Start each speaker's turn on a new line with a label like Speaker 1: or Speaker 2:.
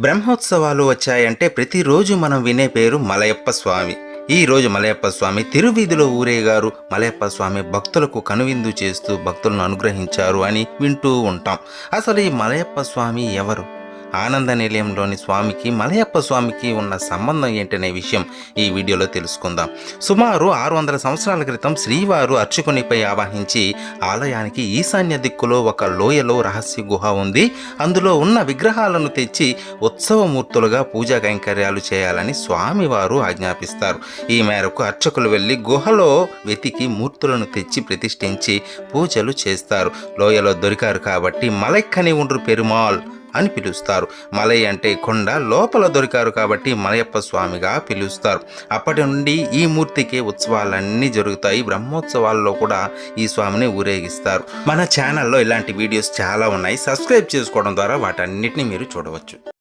Speaker 1: బ్రహ్మోత్సవాలు వచ్చాయంటే ప్రతిరోజు మనం వినే పేరు మలయప్ప స్వామి. ఈ రోజు మలయప్ప స్వామి తిరువీధిలో ఊరేగారు. మలయప్ప స్వామి భక్తులకు కనువిందు చేస్తూ భక్తులను అనుగ్రహించారు అని వింటూ ఉంటాం. అసలు ఈ మలయప్ప స్వామి ఎవరు? ఆనంద నిలయంలోని స్వామికి మలయప్ప స్వామికి ఉన్న సంబంధం ఏంటనే విషయం ఈ వీడియోలో తెలుసుకుందాం. సుమారు ఆరు వందల సంవత్సరాల క్రితం శ్రీవారు అర్చకునిపై ఆవాహించి ఆలయానికి ఈశాన్య దిక్కులో ఒక లోయలో రహస్య గుహ ఉంది. అందులో ఉన్న విగ్రహాలను తెచ్చి ఉత్సవమూర్తులుగా పూజా కైంకర్యాలు చేయాలని స్వామివారు ఆజ్ఞాపిస్తారు. ఈ మేరకు అర్చకులు వెళ్ళి గుహలో వెతికి మూర్తులను తెచ్చి ప్రతిష్ఠించి పూజలు చేస్తారు. లోయలో దొరికారు కాబట్టి మలైక్కని ఉండ్రు పెరుమాల్ అని పిలుస్తారు. మలై అంటే కొండ లోపల దొరికారు కాబట్టి మలయప్ప స్వామిగా పిలుస్తారు. అప్పటి నుండి ఈ మూర్తికి ఉత్సవాలన్నీ జరుగుతాయి. బ్రహ్మోత్సవాల్లో కూడా ఈ స్వామిని ఊరేగిస్తారు. మన ఛానల్లో ఇలాంటి వీడియోస్ చాలా ఉన్నాయి. సబ్స్క్రైబ్ చేసుకోవడం ద్వారా వాటన్నిటిని మీరు చూడవచ్చు.